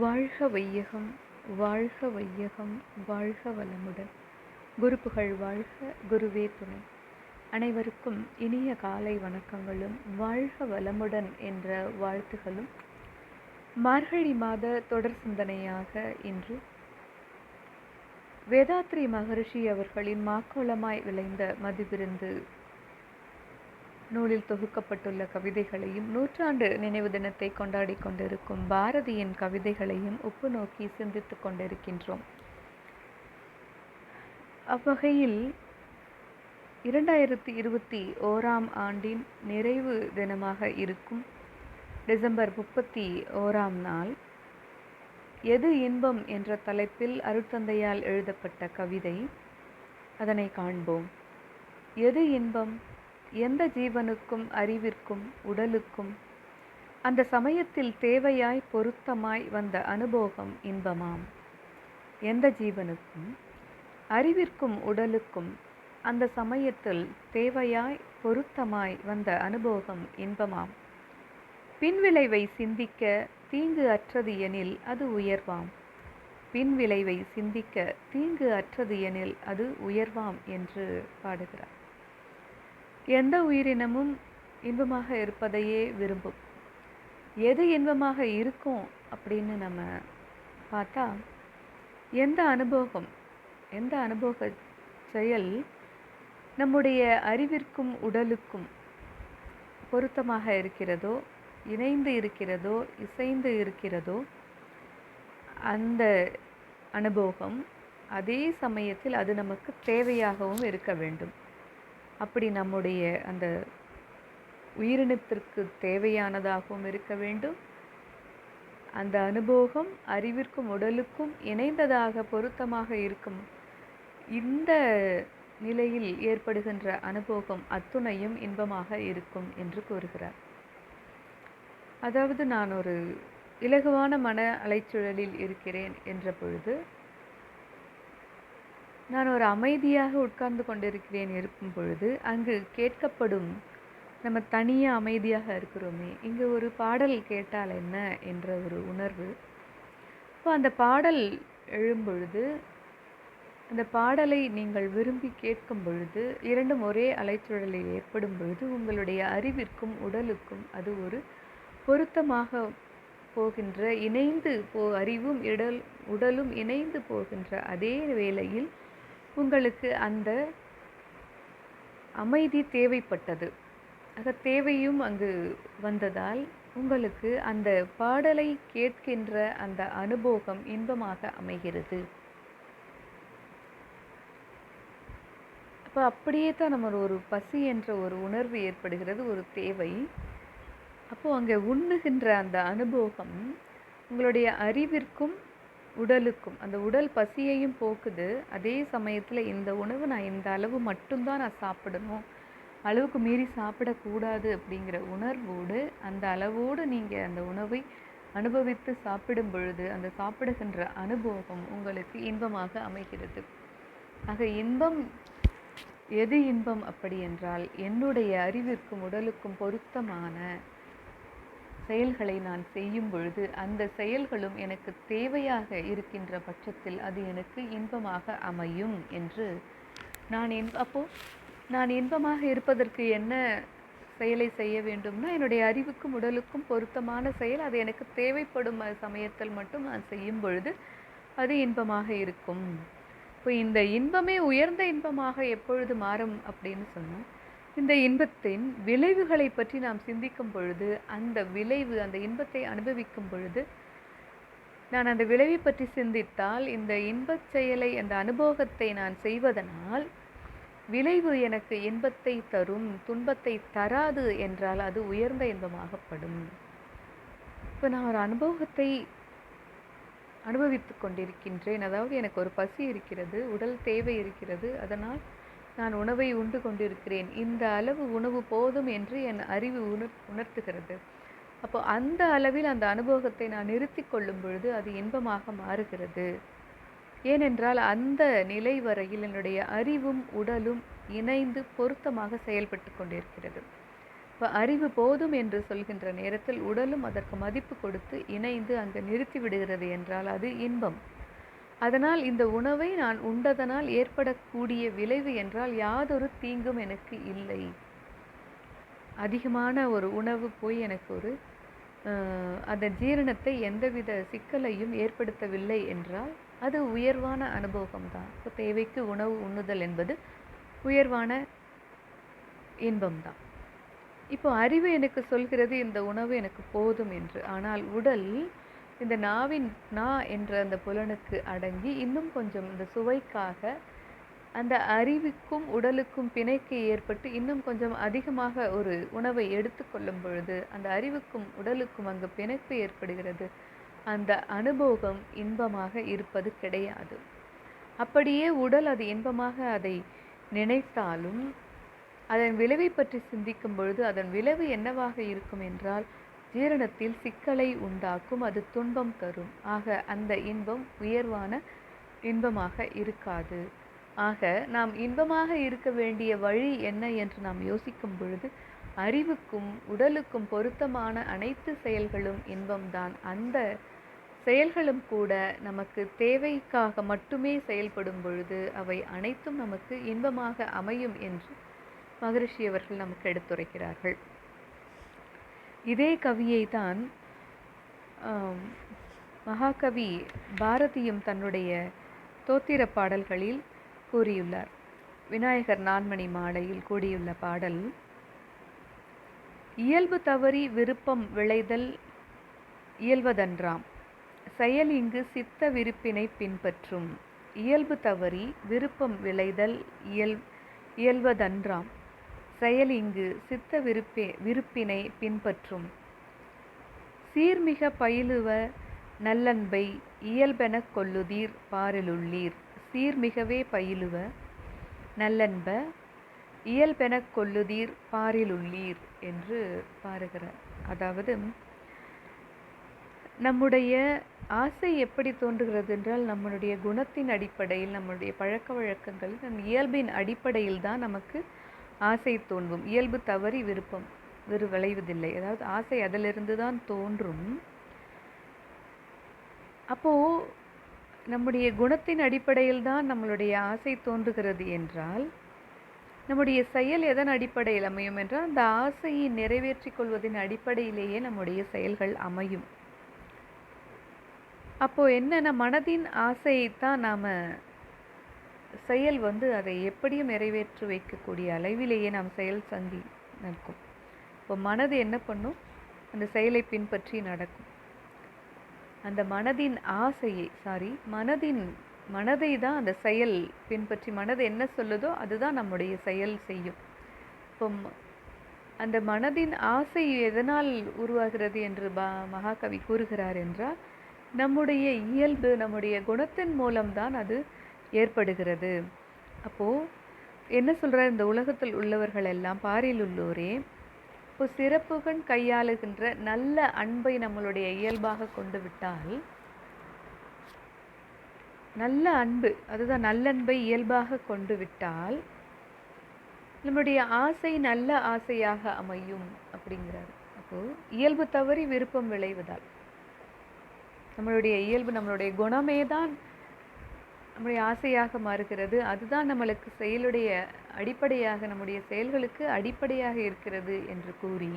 வாழ்க வையகம் வாழ்க வையகம் வாழ்க வளமுடன். குருப்புகள் வாழ்க குருவே துணை. அனைவருக்கும் இனிய காலை வணக்கங்களும் வாழ்க வளமுடன் என்ற வாழ்த்துகளும். மார்கழி மாத தொடர் சிந்தனையாக இன்று வேதாத்ரி மகரிஷி அவர்களின் மாக்கோளமாய் விளைந்த மதிவிருந்து நூலில் தொகுக்கப்பட்டுள்ள கவிதைகளையும் நூற்றாண்டு நினைவு தினத்தை கொண்டாடி கொண்டிருக்கும் பாரதியின் கவிதைகளையும் உப்பு நோக்கி சிந்தித்துக் கொண்டிருக்கின்றோம். அவ்வகையில் இரண்டாயிரத்தி இருபத்தி ஓராம் ஆண்டின் நிறைவு தினமாக இருக்கும் டிசம்பர் முப்பத்தி ஓராம் நாள் எது இன்பம் என்ற தலைப்பில் அருட்தந்தையால் எழுதப்பட்ட கவிதை. அதனை காண்போம். எது இன்பம்? எந்த ஜீவனுக்கும் அறிவிற்கும் உடலுக்கும் அந்த சமயத்தில் தேவையாய் பொருத்தமாய் வந்த அனுபோகம் இன்பமாம். எந்த ஜீவனுக்கும் அறிவிற்கும் உடலுக்கும் அந்த சமயத்தில் தேவையாய் பொருத்தமாய் வந்த அனுபோகம் இன்பமாம். பின்விளைவை சிந்திக்க தீங்கு அற்றது எனில் அது உயர்வாம். பின்விளைவை சிந்திக்க தீங்கு அற்றது எனில் அது உயர்வாம் என்று பாடுகிறார். எந்த உயிரினமும் இன்பமாக இருப்பதையே விரும்பும். எது இன்பமாக இருக்கும் அப்படின்னு நம்ம பார்த்தா எந்த அனுபவம் எந்த அனுபவ செயல் நம்முடைய அறிவிற்கும் உடலுக்கும் பொருத்தமாக இருக்கிறதோ இணைந்து இருக்கிறதோ இசைந்து இருக்கிறதோ அந்த அனுபவம் அதே சமயத்தில் அது நமக்கு தேவையாகவும் இருக்க வேண்டும். அப்படி நம்முடைய அந்த உயிரினத்திற்கு தேவையானதாகவும் இருக்க வேண்டும். அந்த அனுபவம் அறிவிற்கும் உடலுக்கும் இணைந்ததாக பொருத்தமாக இருக்கும். இந்த நிலையில் ஏற்படுகின்ற அனுபவம் அத்துணையும் இன்பமாக இருக்கும் என்று கூறுகிறார். அதாவது நான் ஒரு இலகுவான மன அலைச்சூழலில் இருக்கிறேன் என்ற பொழுது நான் ஒரு அமைதியாக உட்கார்ந்து கொண்டிருக்கிறேன் இருக்கும் பொழுது அங்கு கேட்கப்படும் நம்ம தனியாக அமைதியாக இருக்கிறோமே இங்கே ஒரு பாடல் கேட்டால் என்ன? என்ற ஒரு உணர்வு. இப்போ அந்த பாடல் எழும்பொழுது அந்த பாடலை நீங்கள் விரும்பி கேட்கும் பொழுது இரண்டும் ஒரே அலைச்சூழலில் ஏற்படும் பொழுது உங்களுடைய அறிவிற்கும் உடலுக்கும் அது ஒரு பொருத்தமாக போகின்ற இணைந்து போ அறிவும் இடல் உடலும் இணைந்து போகின்ற அதே வேளையில் உங்களுக்கு அந்த அமைதி தேவைப்பட்டது. ஆக தேவையும் அங்கு வந்ததால் உங்களுக்கு அந்த பாடலை கேட்கின்ற அந்த அனுபவம் இன்பமாக அமைகிறது. அப்போ அப்படியே தான் நம்ம ஒரு பசி என்ற ஒரு உணர்வு ஏற்படுகிறது ஒரு தேவை. அப்போது அங்கே உண்ணுகின்ற அந்த அனுபவம் உங்களுடைய அறிவிற்கும் உடலுக்கும் அந்த உடல் பசியையும் போக்குது. அதே சமயத்தில் இந்த உணவு நான் இந்த அளவு மட்டும்தான் நான் சாப்பிடணும். அளவுக்கு மீறி சாப்பிடக்கூடாது அப்படிங்கிற உணர்வோடு அந்த அளவோடு நீங்கள் அந்த உணவை அனுபவித்து சாப்பிடும் பொழுது அந்த சாப்பிடுகின்ற அனுபவம் உங்களுக்கு இன்பமாக அமைகிறது. ஆக இன்பம் எது இன்பம் அப்படி என்றால் என்னுடைய அறிவிற்கும் உடலுக்கும் பொருத்தமான செயல்களை நான் செய்யும் பொழுது அந்த செயல்களும் எனக்கு தேவையாக இருக்கின்ற பட்சத்தில் அது எனக்கு இன்பமாக அமையும் என்று நான் என் அப்போ நான் இன்பமாக இருப்பதற்கு என்ன செயலை செய்ய வேண்டும்னா என்னுடைய அறிவுக்கும் உடலுக்கும் பொருத்தமான செயல் அது எனக்கு தேவைப்படும் சமயத்தில் மட்டும் நான் செய்யும் பொழுது அது இன்பமாக இருக்கும். இப்போ இந்த இன்பமே உயர்ந்த இன்பமாக எப்பொழுது மாறும் அப்படின்னு சொன்னால் இந்த இன்பத்தின் விளைவுகளை பற்றி நாம் சிந்திக்கும் பொழுது அந்த விளைவு அந்த இன்பத்தை அனுபவிக்கும் பொழுது நான் அந்த விளைவை பற்றி சிந்தித்தால் இந்த இன்பச் செயலை அந்த அனுபவத்தை நான் செய்வதனால் விளைவு எனக்கு இன்பத்தை தரும் துன்பத்தை தராது என்றால் அது உயர்ந்த இன்பமாகப்படும். இப்போ நான் ஒரு அனுபவத்தை அனுபவித்து கொண்டிருக்கின்றேன். அதாவது எனக்கு ஒரு பசி இருக்கிறது உடல் தேவை இருக்கிறது. அதனால் நான் உணவை உண்டு கொண்டிருக்கிறேன். இந்த அளவு உணவு போதும் என்று என் அறிவு உணர் உணர்த்துகிறது. அப்போ அந்த அளவில் அந்த அனுபவத்தை நான் நிறுத்தி கொள்ளும் பொழுது அது இன்பமாக மாறுகிறது. ஏனென்றால் அந்த நிலை வரையில் என்னுடைய அறிவும் உடலும் இணைந்து பொருத்தமாக செயல்பட்டு கொண்டிருக்கிறது. இப்போ அறிவு போதும் என்று சொல்கின்ற நேரத்தில் உடலும் அதற்கு மதிப்பு கொடுத்து இணைந்து அங்கு நிறுத்தி விடுகிறது என்றால் அது இன்பம். அதனால் இந்த உணவை நான் உண்டதனால் ஏற்படக்கூடிய விளைவு என்றால் யாதொரு தீங்கும் எனக்கு இல்லை. அதிகமான ஒரு உணவு போய் எனக்கு ஒரு அந்த ஜீரணத்தை எந்தவித சிக்கலையும் ஏற்படுத்தவில்லை என்றால் அது உயர்வான அனுபவம்தான் இப்போ தேவைக்கு உணவு உண்ணுதல் என்பது உயர்வான இன்பம்தான் இப்போ அறிவு எனக்கு சொல்கிறது இந்த உணவு எனக்கு போதும் என்று. ஆனால் உடல் இந்த நாவின் நா என்ற அந்த புலனுக்கு அடங்கி இன்னும் கொஞ்சம் இந்த சுவைக்காக அந்த அறிவுக்கும் உடலுக்கும் பிணைக்கு ஏற்பட்டு இன்னும் கொஞ்சம் அதிகமாக ஒரு உணவை எடுத்துக்கொள்ளும் பொழுது அந்த அறிவுக்கும் உடலுக்கும் அங்கு பிணைப்பு ஏற்படுகிறது. அந்த அனுபவம் இன்பமாக இருப்பது கிடையாது. அப்படியே உடல் அது இன்பமாக அதை நினைத்தாலும் அதன் விளைவை பற்றி சிந்திக்கும் பொழுது அதன் விளைவு என்னவாக இருக்கும் என்றால் ஜீரணத்தில் சிக்கலை உண்டாக்கும் அது துன்பம் தரும். ஆக அந்த இன்பம் உயர்வான இன்பமாக இருக்காது. ஆக நாம் இன்பமாக இருக்க வேண்டிய வழி என்ன என்று நாம் யோசிக்கும் பொழுது அறிவுக்கும் உடலுக்கும் பொருத்தமான அனைத்து செயல்களும் இன்பம்தான். அந்த செயல்களும் கூட நமக்கு தேவைக்காக மட்டுமே செயல்படும் பொழுது அவை அனைத்தும் நமக்கு இன்பமாக அமையும் என்று மகரிஷி அவர்கள் நமக்கு எடுத்துரைக்கிறார்கள். இதே கவியை தான் மகாகவி பாரதியும் தன்னுடைய தோத்திர பாடல்களில் கூறியுள்ளார். விநாயகர் நான்மணி மாலையில் கூடியுள்ள பாடல் இயல்பு தவறி விருப்பம் விளைதல் இயல்வதன்றாம். செயல் இங்கு சித்த விருப்பினை பின்பற்றும். இயல்பு தவறி விருப்பம் விளைதல் இயல் இயல்வதன்றாம். செயல் இங்கு சித்த விருப்பே விருப்பினை பின்பற்றும். சீர்மிக பயிலுவ நல்லன்பை இயல்பெனக் கொள்ளுதீர் பாரிலுள்ளீர். சீர்மிகவே பயிலுவ நல்லன்ப இயல்பெனக் கொள்ளுதீர் பாரிலுள்ளீர் என்று பாருகிறார். அதாவது நம்முடைய ஆசை எப்படி தோன்றுகிறது என்றால் நம்மளுடைய குணத்தின் அடிப்படையில் நம்மளுடைய பழக்க வழக்கங்கள் நம் இயல்பின் அடிப்படையில் தான் நமக்கு ஆசை தோன்றும். இயல்பு தவறி விருப்பம் வெறு விளைவதில்லை. அதாவது ஆசை அதிலிருந்து தான் தோன்றும். அப்போ நம்முடைய குணத்தின் அடிப்படையில் தான் நம்மளுடைய ஆசை தோன்றுகிறது என்றால் நம்முடைய செயல் எதன் அடிப்படையில் அமையும் என்றால் அந்த ஆசையை நிறைவேற்றிக் கொள்வதின் அடிப்படையிலேயே நம்முடைய செயல்கள் அமையும். அப்போது என்னென்ன மனதின் ஆசையைத்தான் நாம் செயல் வந்து அதை எப்படியும் நிறைவேற்றி வைக்கக்கூடிய அளவிலேயே நாம் செயல் சந்தி நிற்கும். இப்போ மனது என்ன பண்ணும்? அந்த செயலை பின்பற்றி நடக்கும். அந்த மனதின் ஆசையை சாரி மனதின் மனதை தான் அந்த செயல் பின்பற்றி மனது என்ன சொல்லுதோ அதுதான் நம்முடைய செயல் செய்யும். இப்போ அந்த மனதின் ஆசை எதனால் உருவாகிறது என்று பா மகாகவி கூறுகிறார் என்றால் நம்முடைய இயல்பு நம்முடைய குணத்தின் மூலம்தான் அது ஏற்படுகிறது. அப்போ என்ன சொல்கிறார் இந்த உலகத்தில் உள்ளவர்கள் எல்லாம் பாரில் உள்ளோரே இப்போ சிறப்புகன் கையாளுகின்ற நல்ல அன்பை நம்மளுடைய இயல்பாக கொண்டு விட்டால் நல்ல அன்பு அதுதான் நல்லன்பை இயல்பாக கொண்டு விட்டால் நம்முடைய ஆசை நல்ல ஆசையாக அமையும் அப்படிங்கிறார். அப்போ இயல்பு தவறி விருப்பம் விளைவதால் நம்மளுடைய இயல்பு நம்மளுடைய குணமே தான் நம்முடைய ஆசையாக மாறுகிறது. அதுதான் நம்மளுக்கு செயலுடைய அடிப்படையாக நம்முடைய செயல்களுக்கு அடிப்படையாக இருக்கிறது என்று கூறி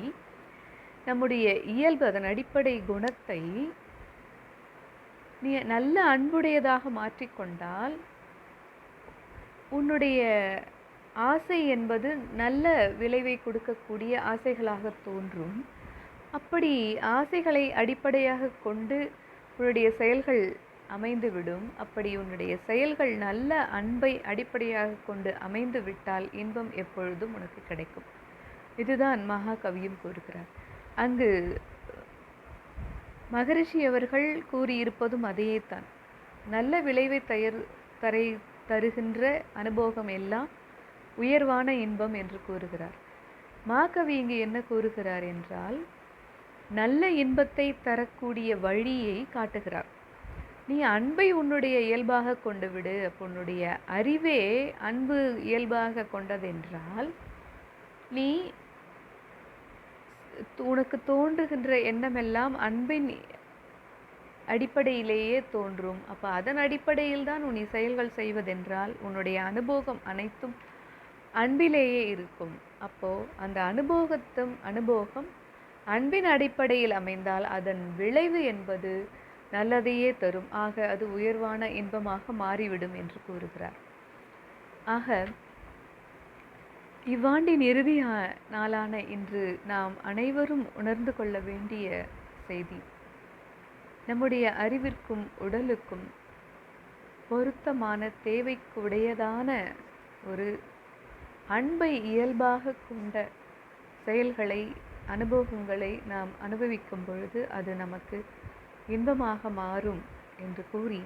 நம்முடைய இயல்பு அதன் அடிப்படை குணத்தை நீ நல்ல அன்புடையதாக மாற்றிக்கொண்டால் உன்னுடைய ஆசை என்பது நல்ல விளைவை கொடுக்கக்கூடிய ஆசைகளாக தோன்றும். அப்படி ஆசைகளை அடிப்படையாக கொண்டு உன்னுடைய செயல்கள் அமைந்துவிடும். அப்படி உன்னுடைய செயல்கள் நல்ல அன்பை அடிப்படையாக கொண்டு அமைந்து விட்டால் இன்பம் எப்பொழுதும் உனக்கு கிடைக்கும். இதுதான் மகாகவியும் கூறுகிறார். அங்கு மகரிஷி அவர்கள் கூறியிருப்பதும் அதையே தான் நல்ல விளைவை தயர் தரை தருகின்ற அனுபவம் எல்லாம் உயர்வான இன்பம் என்று கூறுகிறார். மாகவி இங்கு என்ன கூறுகிறார் என்றால் நல்ல இன்பத்தை தரக்கூடிய வழியை காட்டுகிறார். நீ அன்பை உன்னுடைய இயல்பாக கொண்டு விடு அப்போ உன்னுடைய அறிவே அன்பு இயல்பாக கொண்டதென்றால் நீ உனக்கு தோன்றுகின்ற எண்ணமெல்லாம் அன்பின் அடிப்படையிலேயே தோன்றும். அப்போ அதன் அடிப்படையில் தான் உன் செயல்கள் செய்வதென்றால் உன்னுடைய அனுபவம் அனைத்தும் அன்பிலேயே இருக்கும். அப்போ அந்த அனுபவத்தும் அனுபவம் அன்பின் அடிப்படையில் அமைந்தால் அதன் விளைவு என்பது நல்லதையே தரும். ஆக அது உயர்வான இன்பமாக மாறிவிடும் என்று கூறுகிறார். ஆக இவ்வாண்டின் இறுதி நாளான இன்று நாம் அனைவரும் உணர்ந்து கொள்ள வேண்டிய செய்தி. நம்முடைய அறிவிற்கும் உடலுக்கும் பொருத்தமான தேவைக்கு உடையதான ஒரு அன்பை இயல்பாக கொண்ட செயல்களை அனுபவங்களை நாம் அனுபவிக்கும் பொழுது அது நமக்கு இன்பமாக மாறும் என்று கூறி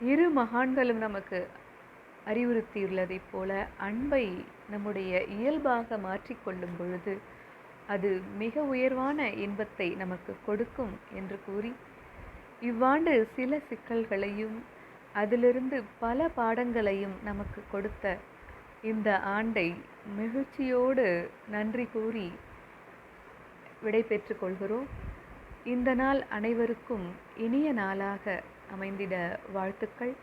இரு மகான்களும் நமக்கு அறிவுறுத்தியுள்ளதைப் போல அன்பை நம்முடைய இயல்பாக மாற்றிக்கொள்ளும் பொழுது அது மிக உயர்வான இன்பத்தை நமக்கு கொடுக்கும் என்று கூறி இவ்வாண்டு சில சிக்கல்களையும் அதிலிருந்து பல பாடங்களையும் நமக்கு கொடுத்த இந்த ஆண்டை மகிழ்ச்சியோடு நன்றி கூறி விடைபெற்றுக் கொள்கிறோம். இந்த நாள் அனைவருக்கும் இனிய நாளாக அமைந்திட வாழ்த்துக்கள்.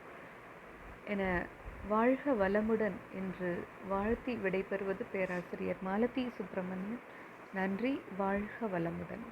என வாழ்க வளமுடன் என்று வாழ்த்தி விடைபெறுவது பேராசிரியர் மாலதி சுப்பிரமணியன். நன்றி வாழ்க வளமுடன்.